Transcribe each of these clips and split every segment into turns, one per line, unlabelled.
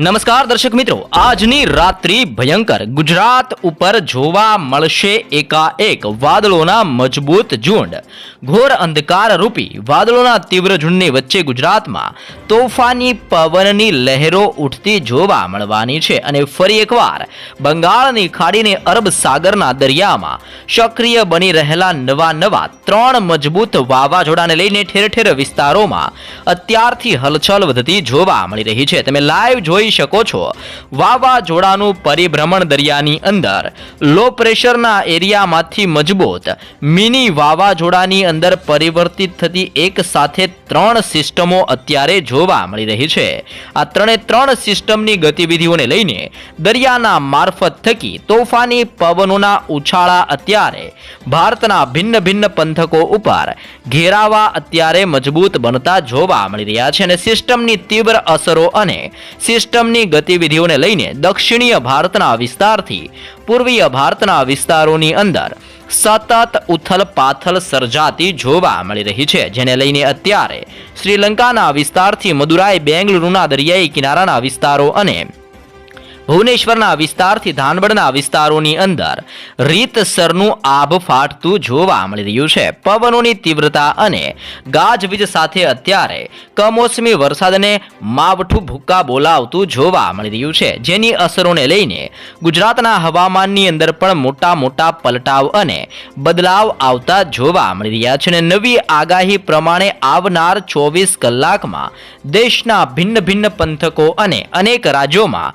નમસ્કાર દર્શક મિત્રો, આજની રાત્રિ ભયંકર. ગુજરાત ઉપર જોવા મળશે એકાએક વાદળોના મજબૂત ઝુંડ. ઘોર અંધકાર રૂપી વાદળોના તીવ્ર ઝુંડની વચ્ચે ગુજરાતમાં તોફાની પવનની લહેરો ઉઠતી જોવા મળવાની છે અને ફરી એકવાર બંગાળની ખાડીને અરબ સાગરના દરિયામાં સક્રિય બની રહેલા નવા નવા ત્રણ મજબૂત વાવાઝોડાને લઈને ઠેર ઠેર વિસ્તારોમાં અત્યારથી હલચલ વધતી જોવા મળી રહી છે. તમે લાઈવ જોઈ શકો છો. વાવાઝોડાનું પરિભ્રમણ દરિયાની અંદર. લો પ્રેશરના એરિયામાંથી મજબૂત. મિની વાવાઝોડાની અંદર પરિવર્તિત થતી એક સાથે ત્રણ સિસ્ટમો અત્યારે જોવા મળી રહી છે. આ ત્રણે ત્રણ સિસ્ટમની ગતિવિધિઓને લઈને દરિયાના મારફત થકી તોફાની પવનોના ઉછાળા અત્યારે ભારતના ભિન્ન ભિન્ન પંથકો ઉપર ઘેરાવા અત્યારે મજબૂત બનતા જોવા મળી રહ્યા છે અને સિસ્ટમની તીવ્ર અસરો અને સિસ્ટમની ગતિવિધિઓને લઈને દક્ષિણીય ભારતના વિસ્તારથી પૂર્વીય ભારતના વિસ્તારોની અંદર સતત ઉથલ પાથલ સર્જાતી જોવા મળી રહી છે, જેને લઈને અત્યારે શ્રીલંકાના વિસ્તારથી મદુરાઈ બેંગલુરુના દરિયાઈ કિનારાના વિસ્તારો અને ભુવનેશ્વરના વિસ્તારથી ધાનબડના વિસ્તારોની અંદર રીતસરનું આભ ફાટતું જોવા મળી રહ્યું છે. પવનોની તીવ્રતા અને ગાજવીજ સાથે અત્યારે કમોસમી વરસાદને માવઠું ભૂક્કા બોલાવતું જોવા મળી રહ્યું છે. જેની અસરોને લઈને ગુજરાતના હવામાનની અંદર પણ મોટા મોટા પલટાવ અને બદલાવ આવતા જોવા મળી રહ્યા છે અને નવી આગાહી પ્રમાણે આવનાર ચોવીસ કલાકમાં દેશના ભિન્ન ભિન્ન પંથકો અને અનેક રાજ્યોમાં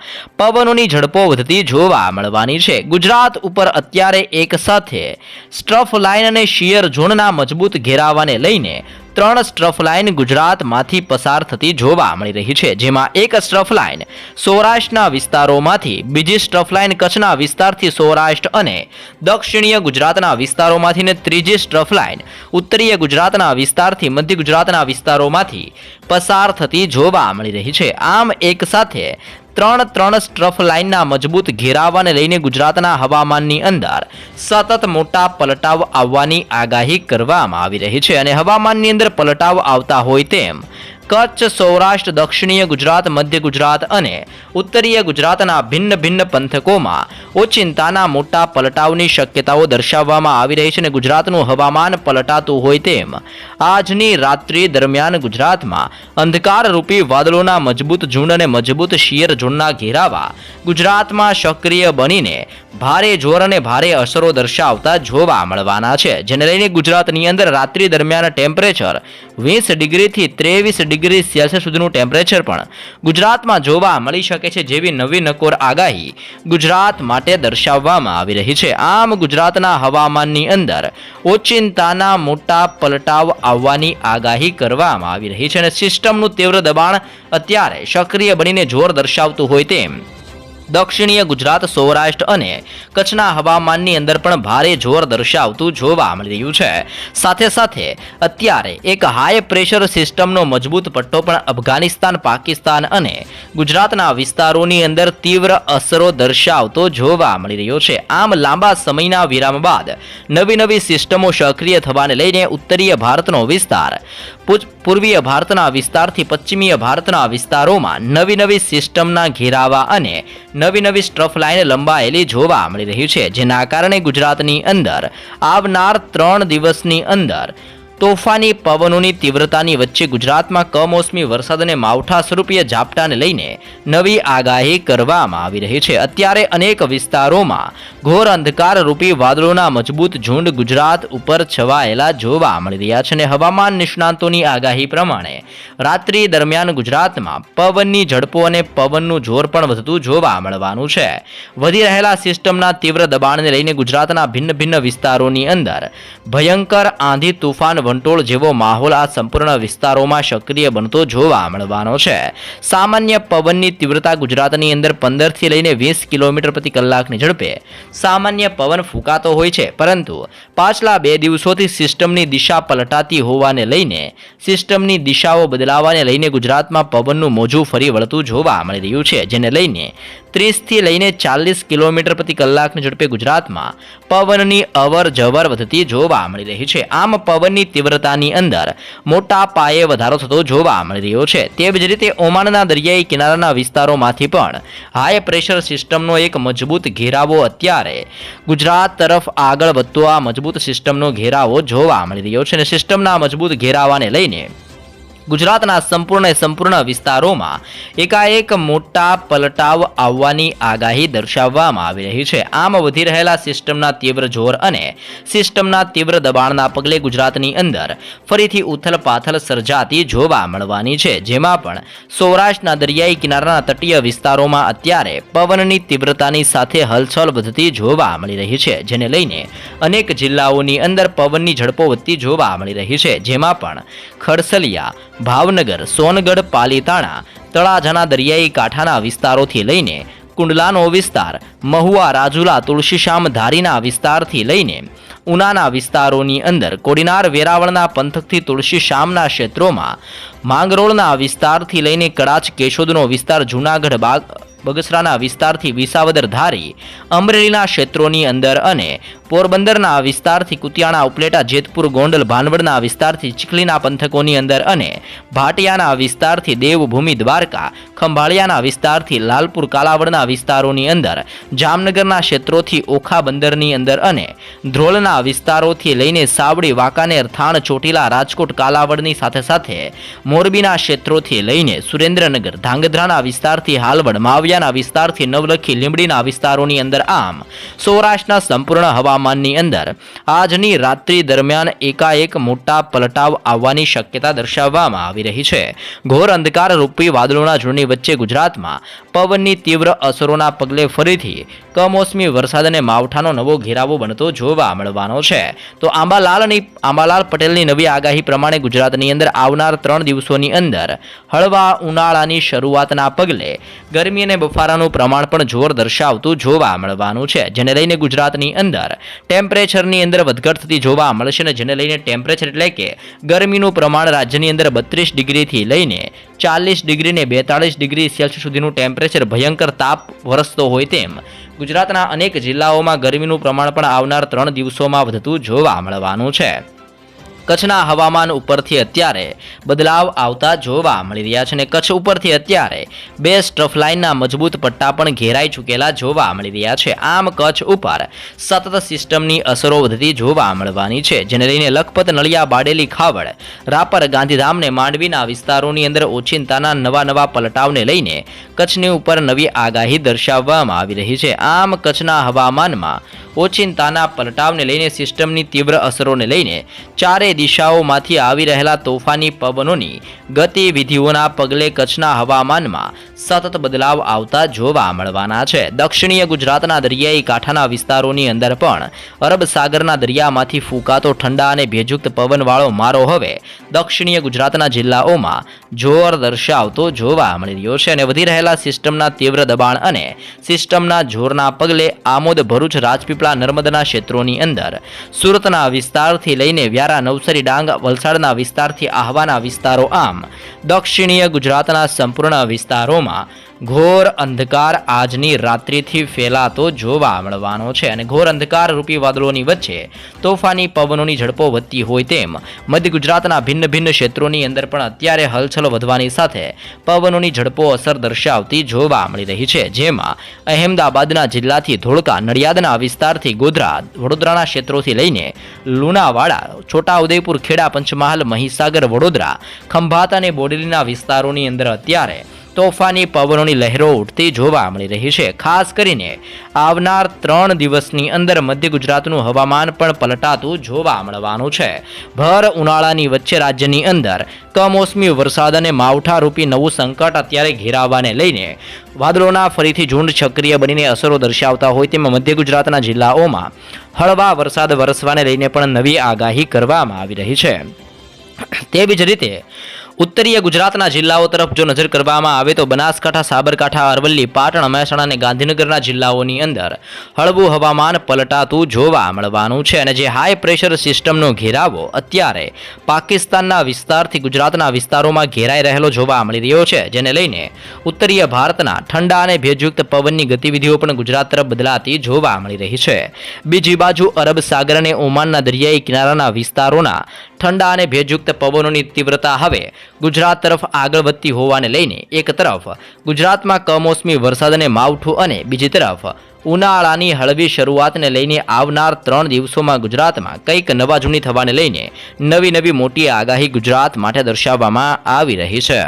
પવનોની ઝડપો વધતી જોવા મળવાની છે. ગુજરાત ઉપર અત્યારે એક સાથે સ્ટ્રફ લાઇન અને શિયર ઝોનના મજબૂત ઘેરાવાને લઈને ત્રણ સ્ટ્રફ લાઇન ગુજરાતમાંથી પસાર થતી જોવા મળી રહી છે. જેમાં એક સ્ટ્રફ લાઇન સૌરાષ્ટ્રના વિસ્તારોમાંથી, બીજી સ્ટ્રફ લાઇન કચ્છના વિસ્તારથી સૌરાષ્ટ્ર અને દક્ષિણીય ગુજરાતના વિસ્તારોમાંથી ને ત્રીજી સ્ટ્રફ લાઇન ઉત્તરીય ગુજરાતના વિસ્તારથી મધ્ય ગુજરાતના વિસ્તારોમાંથી પસાર થતી જોવા મળી રહી છે. આમ એક સાથે ત્રણ ત્રણ સ્ટ્રફ લાઇનના મજબૂત ઘેરાવાને લઈને ગુજરાતના હવામાનની અંદર સતત મોટા પલટાવ આવવાની આગાહી કરવામાં આવી રહી છે. અને હવામાનની અંદર પલટાવ આવતા હોય તેમ કચ્છ, સૌરાષ્ટ્ર, દક્ષિણીય ગુજરાત, મધ્ય ગુજરાત અને ઉત્તરીય ગુજરાતના ભિન્ન ભિન્ન પંથકોમાં ઓચિંતાના મોટા પલટાવની શક્યતાઓ દર્શાવવામાં આવી રહી છે અને ગુજરાતનું હવામાન પલટાતું હોય તેમ આજની રાત્રિ દરમિયાન ગુજરાતમાં અંધકારરૂપી વાદળોના મજબૂત ઝુંડ અને મજબૂત શિયર ઝુંડના ઘેરાવા ગુજરાતમાં સક્રિય બનીને ભારે જોર અને ભારે અસરો દર્શાવતા જોવા મળવાના છે. જેને લઈને ગુજરાતની અંદર રાત્રિ દરમિયાન ટેમ્પરેચર વીસ ડિગ્રીથી ત્રેવીસ ડિગ્રી સેલ્સિયસ સુધીનું ટેમ્પરેચર પણ ગુજરાતમાં જોવા મળી શકે છે જેવી નવી નકોર આગાહી ગુજરાત માટે દર્શાવવામાં આવી રહી છે. આમ ગુજરાતના હવામાનની અંદર ઓચિંતાના મોટા પલટાવ આવવાની આગાહી કરવામાં આવી રહી છે અને સિસ્ટમનું તીવ્ર દબાણ અત્યારે સક્રિય બનીને જોર દર્શાવતું હોય તેમ દક્ષિણીય ગુજરાત, સૌરાષ્ટ્ર અને કચ્છના હવામાનની અંદર પણ ભારે જોર દર્શાવતું જોવા મળી રહ્યું છે. સાથે સાથે અત્યારે એક હાઈ પ્રેશર સિસ્ટમનો મજબૂત પટ્ટો પણ અફઘાનિસ્તાન, પાકિસ્તાન અને ગુજરાતના વિસ્તારોની અંદર તીવ્ર અસરો દર્શાવતો જોવા મળી રહ્યો છે. આમ લાંબા સમયના વિરામ બાદ નવી નવી સિસ્ટમો સક્રિય થવાને લઈને ઉત્તરીય ભારતનો વિસ્તાર પૂર્વીય ભારતના વિસ્તારથી પશ્ચિમીય ભારતના વિસ્તારોમાં નવી નવી સિસ્ટમના ઘેરાવા અને નવી નવી સ્ટ્રફ લાઇન લંબાયેલી જોવા મળી રહી છે, જેના કારણે ગુજરાતની અંદર આવનાર ત્રણ દિવસની અંદર તોફાની પવનોની તીવ્રતાની વચ્ચે ગુજરાતમાં કમોસમી વરસાદ અને માવઠા સ્વરૂપીય ઝાપટાને લઈને નવી આગાહી કરવામાં આવી રહી છે. અત્યારે અનેક વિસ્તારોમાં ઘોર અંધકાર રૂપી વાદળોના મજબૂત ઝુંડ ગુજરાત ઉપર છવાયેલા જોવા મળી રહ્યા છે અને હવામાન નિષ્ણાંતોની આગાહી પ્રમાણે રાત્રિ દરમિયાન ગુજરાતમાં પવનની ઝડપો અને પવનનું જોર પણ વધતું જોવા મળવાનું છે. વધી રહેલા સિસ્ટમના તીવ્ર દબાણને લઈને ગુજરાતના ભિન્ન ભિન્ન વિસ્તારોની અંદર ભયંકર આંધી તુફાન વંટોળ જેવો માહોલ આ સંપૂર્ણ વિસ્તારોમાં સક્રિય બનતો જોવા મળવાનો છે. સામાન્ય પવનની તીવ્રતા ગુજરાતની અંદર પંદરથી લઈને વીસ કિલોમીટર પ્રતિ કલાકની ઝડપે. સામાન્ય પવન ફૂંકાતો હોય છે, પરંતુ પાછલા બે દિવસોથી સિસ્ટમની દિશા પલટાતી હોવાને લઈને, સિસ્ટમની દિશાઓ બદલાવાને લઈને ગુજરાતમાં પવનનું મોજું ફરી વળતું જોવા મળી રહ્યું છે, જેને લઈને ત્રીસથી લઈને ચાલીસ કિલોમીટર પ્રતિ કલાકની ઝડપે ગુજરાતમાં પવનની અવર જવર વધતી જોવા મળી રહી છે. આમ પવનની તીવ્રતાની અંદર મોટા પાયે વધારો થતો જોવા મળી રહ્યો છે. તેવી જ રીતે ઓમાનના દરિયાઈ કિનારાના વિસ્તારોમાંથી પણ હાઈ પ્રેશર સિસ્ટમનો એક મજબૂત ઘેરાવો અત્યારે ગુજરાત તરફ આગળ વધતો આ મજબૂત સિસ્ટમનો ઘેરાવો જોવા મળી રહ્યો છે અને સિસ્ટમના મજબૂત ઘેરાવાને લઈને ગુજરાતના સંપૂર્ણ સંપૂર્ણ વિસ્તારોમાં એકાએક મોટા પલટાવ આવવાની આગાહી દર્શાવવામાં આવી રહી છે. આમ વધી રહેલા સિસ્ટમના તીવ્ર જોર અને સિસ્ટમના તીવ્ર દબાણના પગલે ગુજરાતની અંદર ફરીથી ઉથલ પાથલ સર્જાતી જોવા મળવાની છે. જેમાં પણ સૌરાષ્ટ્રના દરિયાઈ કિનારાના તટીય વિસ્તારોમાં અત્યારે પવનની તીવ્રતાની સાથે હલચલ વધતી જોવા મળી રહી છે. જેને લઈને અનેક જિલ્લાઓની અંદર પવનની ઝડપો વધતી જોવા મળી રહી છે. જેમાં પણ ખડસલિયા ભાવનગર, સોનગઢ, પાલીતાણા, તળાજાના દરિયાઈ કાંઠાના વિસ્તારોથી લઈને કુંડલાનો વિસ્તાર, મહુવા, રાજુલા તુલસીશ્યામ ધારીના વિસ્તારથી લઈને ઉનાના વિસ્તારોની અંદર કોડીનાર વેરાવળના પંથકથી તુલસીશ્યામના ક્ષેત્રોમાં માંગરોળના વિસ્તારથી લઈને કડાચ કેશોદનો વિસ્તાર, જૂનાગઢ બાગ બગસરાના વિસ્તારથી વિસાવદર ધારી, અમરેલીના ક્ષેત્રોની અંદર અને પોરબંદરના વિસ્તારથી કુતિયાણા, ઉપલેટા, જેતપુર, ગોંડલ, ભાનવડના વિસ્તારથી ચીખલીના પંથકોની અંદર અને ભાટિયાના વિસ્તારથી દેવભૂમિ, દ્વારકા, ખંભાળિયાના વિસ્તારથી લાલપુર, કાલાવડના વિસ્તારોની અંદર, જામનગરના ક્ષેત્રોથી ઓખા બંદરની અંદર અને ધ્રોલના વિસ્તારોથી લઈને સાવડી, વાંકાનેર, થાણ, ચોટીલા, રાજકોટ, કાલાવડની સાથે સાથે મોરબીના ક્ષેત્રોથી લઈને સુરેન્દ્રનગર, ધાંગધ્રાના વિસ્તારથી હાલવડ માવિયાના વિસ્તારથી નવલખી લીંબડીના વિસ્તારોની અંદર આમ. સૌરાષ્ટ્રના સંપૂર્ણ હવામાનની અંદર આજની રાત્રિ દરમિયાન એકાએક મોટા પલટાવ આવવાની શક્યતા દર્શાવવામાં આવી રહી છે. ઘોર અંધકાર વાદળોના ઝૂંડની વચ્ચે ગુજરાતમાં પવનની તીવ્ર અસરોના પગલે ફરીથી કમોસમી વરસાદ અને માવઠાનો નવો ઘેરાવો બનતો જોવા મળવાનો છે. તો આંબાલાલની, આંબાલાલ પટેલની નવી આગાહી પ્રમાણે ગુજરાતની અંદર આવનાર ત્રણ દિવસોની અંદર હળવા ઉનાળાની શરૂઆતના પગલે ગરમી અને બફારાનું પ્રમાણ પણ જોર દર્શાવતું જોવા મળવાનું છે, જેને લઈને ગુજરાતની અંદર ટેમ્પરેચરની અંદર વધઘટ થતી જોવા મળશે અને જેને લઈને ટેમ્પરેચર એટલે કે ગરમીનું પ્રમાણ રાજ્યની અંદર બત્રીસ ડિગ્રીથી લઈને ચાલીસ ડિગ્રીને બેતાળીસ ડિગ્રી સેલ્સિયસ સુધીનું ટેમ્પરેચર ભયંકર તાપ વરસતો હોય તેમ ગુજરાતના અનેક જિલ્લાઓમાં ગરમીનું પ્રમાણ પણ આવનાર ત્રણ દિવસોમાં વધતું જોવા મળવાનું છે. કચ્છના હવામાન ઉપરથી અત્યારે બદલાવ આવતા જોવા મળી રહ્યા છે અને કચ્છ ઉપરથી અત્યારે બે સ્ટ્રફલાઇનના મજબૂત પટ્ટા પણ ઘેરાઈ ચૂકેલા જોવા મળી રહ્યા છે. આમ કચ્છ ઉપર સતત સિસ્ટમની અસરો વધતી જોવા મળવાની છે, જેને લઈને લખપત, નળિયા, બાડેલી, ખાવડ, રાપર, ગાંધીધામ ને માંડવીના વિસ્તારોની અંદર ઓચિંતાના નવા નવા પલટાવને લઈને કચ્છની ઉપર નવી આગાહી દર્શાવવામાં આવી રહી છે. આમ કચ્છના હવામાનમાં ઓચિંતાના પલટાવને લઈને સિસ્ટમની તીવ્ર અસરોને લઈને ચારે દિશાઓમાંથી આવી રહેલા તોફાની પવનોની ગતિવિધિઓના પગલે કચ્છના હવામાનમાં સતત બદલાવ આવતા જોવા મળવાના છે. દક્ષિણીય ગુજરાતના દરિયાઈ કાંઠાના વિસ્તારોની અંદર પણ અરબ દરિયામાંથી ફૂંકાતો ઠંડા અને ભેજુક્ત પવનવાળો મારો હવે દક્ષિણીય ગુજરાતના જિલ્લાઓમાં જોર દર્શાવતો જોવા મળી રહ્યો છે અને વધી રહેલા સિસ્ટમના તીવ્ર દબાણ અને સિસ્ટમના જોરના પગલે આમોદ ભરૂચ, રાજપીપળા, નર્મદાના ક્ષેત્રોની અંદર સુરતના વિસ્તારથી લઈને વ્યારા નવસારી ડાંગ વલસાડના વિસ્તારથી આહવાના વિસ્તારો આમ. દક્ષિણીય ગુજરાતના સંપૂર્ણ વિસ્તારોમાં ઘોર અંધકાર આજની રાત્રિથી ફેલાતો જોવા મળવાનો છે અને ઘોર અંધકાર રૂપી વાદળોની વચ્ચે તોફાની પવનોની ઝડપો વધતી હોય તેમ મધ્ય ગુજરાતના ભિન્ન ભિન્ન ક્ષેત્રોની અંદર પણ અત્યારે હલચલ વધવાની સાથે પવનોની ઝડપો અસર દર્શાવતી જોવા મળી રહી છે. જેમાં અહેમદાબાદના જિલ્લાથી ધોળકા, નડિયાદના વિસ્તારથી ગોધરા, વડોદરાના ક્ષેત્રોથી લઈને લુણાવાડા, છોટાઉદેપુર, ખેડા, પંચમહાલ, મહીસાગર, વડોદરા, ખંભાત અને બોડેલીના વિસ્તારોની અંદર અત્યારે તોફાની પવનોની લહેરો ઉઠતી જોવા મળી રહી છે. ખાસ કરીને આવનાર ત્રણ દિવસની અંદર મધ્ય ગુજરાતનું હવામાન પણ પલટાતું જોવા મળવાનું છે. ભર ઉનાળાની વચ્ચે રાજ્યની અંદર કમોસમી વરસાદ અને માવઠારૂપી નવું સંકટ અત્યારે ઘેરાવાને લઈને વાદળોના ફરીથી ઝુંડ સક્રિય બનીને અસરો દર્શાવતા હોય તેમાં મધ્ય ગુજરાતના જિલ્લાઓમાં હળવા વરસાદ વરસવાને લઈને પણ નવી આગાહી કરવામાં આવી રહી છે. તેવી જ રીતે ઉત્તરીય ગુજરાતના જિલ્લાઓ તરફ જો નજર કરવામાં આવે તો બનાસકાંઠા, સાબરકાંઠા, અરવલ્લી, પાટણ, મહેસાણા અને ગાંધીનગરના જિલ્લાઓની અંદર હળવું હવામાન પલટાતું જોવા મળવાનું છે અને જે હાઈ પ્રેશર સિસ્ટમનો ઘેરાવો અત્યારે પાકિસ્તાનના વિસ્તારથી ગુજરાતના વિસ્તારોમાં ઘેરાઈ રહેલો જોવા મળી રહ્યો છે. જેને લઈને ઉત્તરીય ભારતના ઠંડા અને ભેજયુક્ત પવનની ગતિવિધિઓ પણ ગુજરાત તરફ બદલાતી જોવા મળી રહી છે. બીજી બાજુ અરબ સાગર અને ઓમાનના દરિયાઈ કિનારાના વિસ્તારોના ઠંડા અને ભેજયુક્ત પવનોની તીવ્રતા હવે ગુજરાત તરફ આગળ વધતી હોવાને લઈને એક તરફ ગુજરાતમાં કમોસમી વરસાદ અને માવઠું અને બીજી તરફ ઉનાળાની હળવી શરૂઆતને લઈને આવનાર ત્રણ દિવસોમાં ગુજરાતમાં કંઈક નવા જૂની થવાને લઈને નવી નવી મોટી આગાહી ગુજરાત માટે દર્શાવવામાં આવી રહી છે.